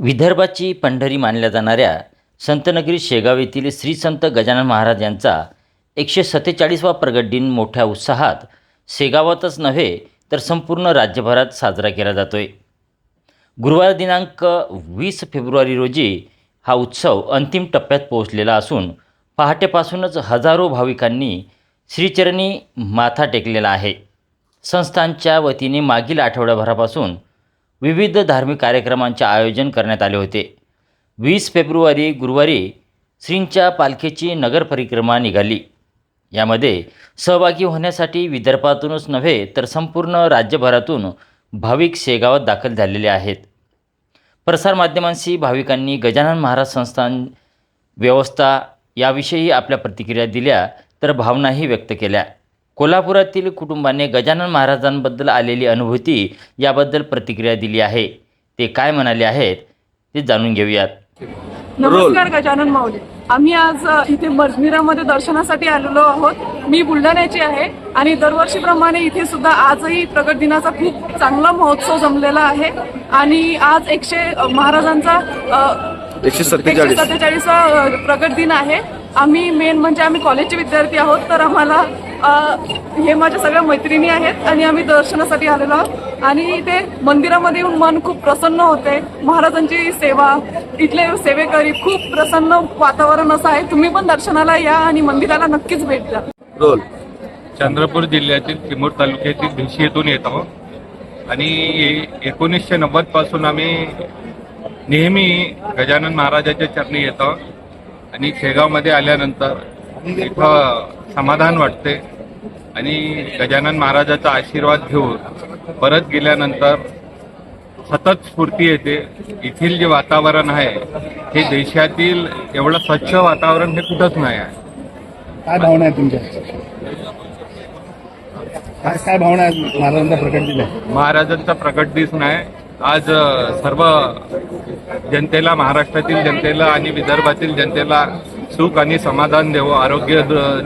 विदर्भाची पंढरी मानल्या जाणाऱ्या संतनगरी शेगाव येथील श्री संत गजानन महाराज यांचा एकशे सत्तेचाळीसवा प्रगट दिन मोठ्या उत्साहात शेगावातच नव्हे तर संपूर्ण राज्यभरात साजरा केला जातोय. गुरुवार दिनांक वीस फेब्रुवारी रोजी हा उत्सव अंतिम टप्प्यात पोहोचलेला असून पहाटेपासूनच हजारो भाविकांनी श्रीचरणी माथा टेकलेला आहे. संस्थांच्या वतीने मागील आठवड्याभरापासून विविध धार्मिक कार्यक्रमांचे आयोजन करण्यात आले होते. वीस फेब्रुवारी गुरुवारी श्रींच्या पालखीची नगर परिक्रमा निघाली. यामध्ये सहभागी होण्यासाठी विदर्भातूनच नव्हे तर संपूर्ण राज्यभरातून भाविक शेगावात दाखल झालेले आहेत. प्रसारमाध्यमांशी भाविकांनी गजानन महाराज संस्थान व्यवस्था याविषयी आपल्या प्रतिक्रिया दिल्या तर भावनाही व्यक्त केल्या. कोल्हापुरातील कुटुंबाने गजानन महाराजांबद्दल आलेली अनुभूती याबद्दल प्रतिक्रिया दिली आहे. ते काय म्हणाले आहेत ते जाणून घेऊयात. नमस्कार गजानन माऊली. आम्ही आज इथे मजमिरामध्ये दर्शनासाठी आलेलो आहोत. मी बुलढाण्याची आहे आणि दरवर्षीप्रमाणे इथे सुद्धा आजही प्रगट दिनाचा खूप चांगला महोत्सव जमलेला आहे. आणि आज एकशे महाराजांचा एकशे सत्तेचाळीस. सत्तेचाळीसवा प्रगट दिन आहे. आम्ही मेन म्हणजे आम्ही कॉलेजचे विद्यार्थी आहोत तर आम्हाला हे माझ्या सगळ्या मैत्रिणी आहेत आणि आम्ही दर्शनासाठी आलेलो आहोत. आणि इथे मंदिरामध्ये येऊन मन खूप प्रसन्न होते. महाराजांची सेवा इथले सेवेकरी खूप प्रसन्न वातावरण असं आहे. तुम्ही पण दर्शनाला या आणि मंदिराला नक्कीच भेट द्या. रोल. चंद्रपूर जिल्ह्यातील चिमूर तालुक्यातील भिशी येथून येत आहोत. आणि एकोणीसशे नव्वदपासून आम्ही नेहमी गजानन महाराजाच्या चरणी येत आहोत. आणि शेगावमध्ये आल्यानंतर इथं समाधान वाटते. आणि गजानन महाराजाचा आशीर्वाद घेऊन परत गेल्यानंतर सतत स्फूर्ती येते. येथील जे वातावरण आहे हे देशातील एवढं स्वच्छ वातावरण हे कुठंच नाही आहे. काय भावना आहे तुमच्या? काय काय भावना आहे महाराजांचा प्रकट दिला महाराजांचा प्रकट दिसन आहे आज सर्व जनतेला महाराष्ट्रातील जनतेला आणि विदर्भातील जनतेला सुख आणि समाधान देवो आरोग्य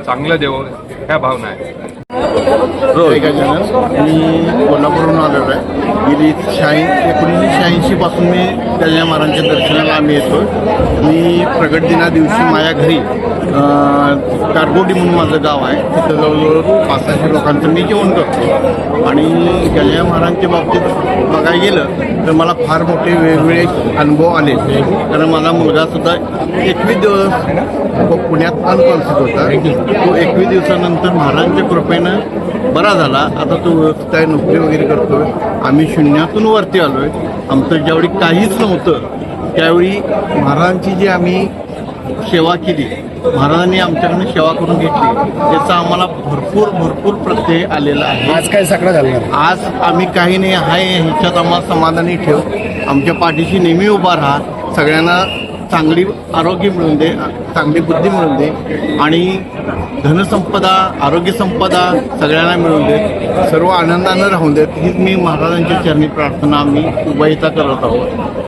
चांगलं देवो ह्या भावना आहे रोल मी कोल्हापूरहून आलेलो आहे. गेली शहाऐं एकोणीसशे शहाऐंशीपासून मी त्याच्या महाराजांच्या दर्शनाला आम्ही येतो मी प्रगट दिना दिवशी माझ्या घरी कारगोटी म्हणून माझं गाव आहे. तिथं जवळजवळ पाच सहाशे लोकांचं मी जेवण करतो. आणि गजानन महाराजांच्या बाबतीत बघायला गेलं तर मला फार मोठे वेगवेगळे अनुभव आले. कारण माझा मुलगासुद्धा एकवीस दिवस पुण्यात अनकॉन्सिट होता. तो एकवीस दिवसानंतर महाराजांच्या कृपेनं बरा झाला. आता तो व्यवस्थित आहे नोकरी वगैरे करतोय? आम्ही शून्यातून वरती आलोय. आमचं ज्यावेळी काहीच नव्हतं त्यावेळी महाराजांची जी आम्ही सेवा केली महाराजांनी आमच्याकडनं सेवा करून घेतली त्याचा आम्हाला भरपूर भरपूर प्रत्यय आलेला आहे. आज काय सगळं झालं? आज आम्ही काही नाही आहे ह्याच्यात आम्हाला समाधानी ठेव. आमच्या पाठीशी नेहमी उभा राहा. सगळ्यांना चांगली आरोग्य मिळून दे चांगली बुद्धी मिळून दे आणि धनसंपदा आरोग्य संपदा सगळ्यांना मिळून दे. सर्व आनंदानं राहून देत हीच मी महाराजांच्या चरणी प्रार्थना आम्ही उभयता करत आहोत.